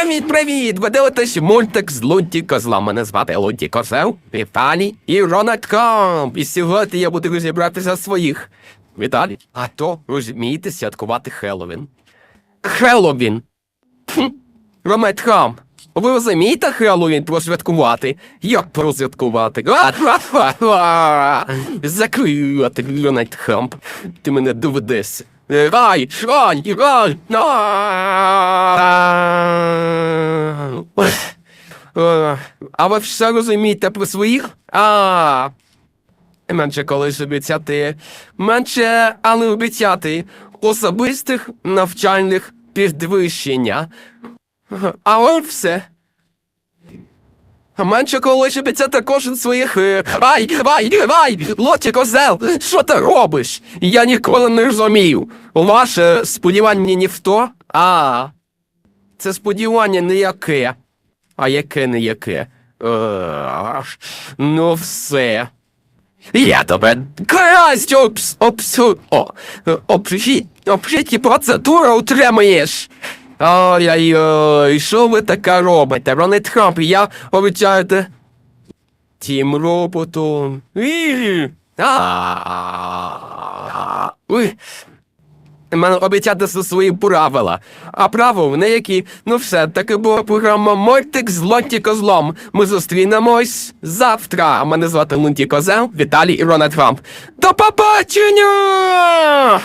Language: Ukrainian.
Привіт, привіт! Ви дивитесь мультик з Лунті Козла. Мене звати Лунті Козел, Віталій і Рональд Камп. І сьогодні я буду розібратися своїх. Віталій, а то розумієте святкувати Хеллоуін. Хеллоуін! Хм. Рональд Камп, ви розумієте Хеллоуін просвяткувати? Як просвяткувати? А-ха-ха-ха! Рональд Камп. Ти мене доведешся. Рай, шрань, рай, на. Е, А ви все розумієте про своїх? А. Менше колись обіцяти, менше, але обіцяти особистих навчальних підвищення. А от все. Менше колись обіцяти кожен своїх. е, Ай, ай, ай, лоті козел, що ти робиш? Я ніколи не розумів. Ваше сподівання не в то? А. Це сподівання не яке. А яке не яке? Е, ну все. Я тебе красть обс, обс, о, обжі, обжиті процедури утримуєш. Ой-ой-ой, що ви таке робите? Ронет Трамп, я обіцяю те... Тім роботом. Мене обіцяти свої правила. А право в які. Ну все, таки була програма Мортик з Лонті Козлом. Ми зустрінемось завтра. А мене звати Лонті Козел, Віталій і Рона Трамп. До побачення!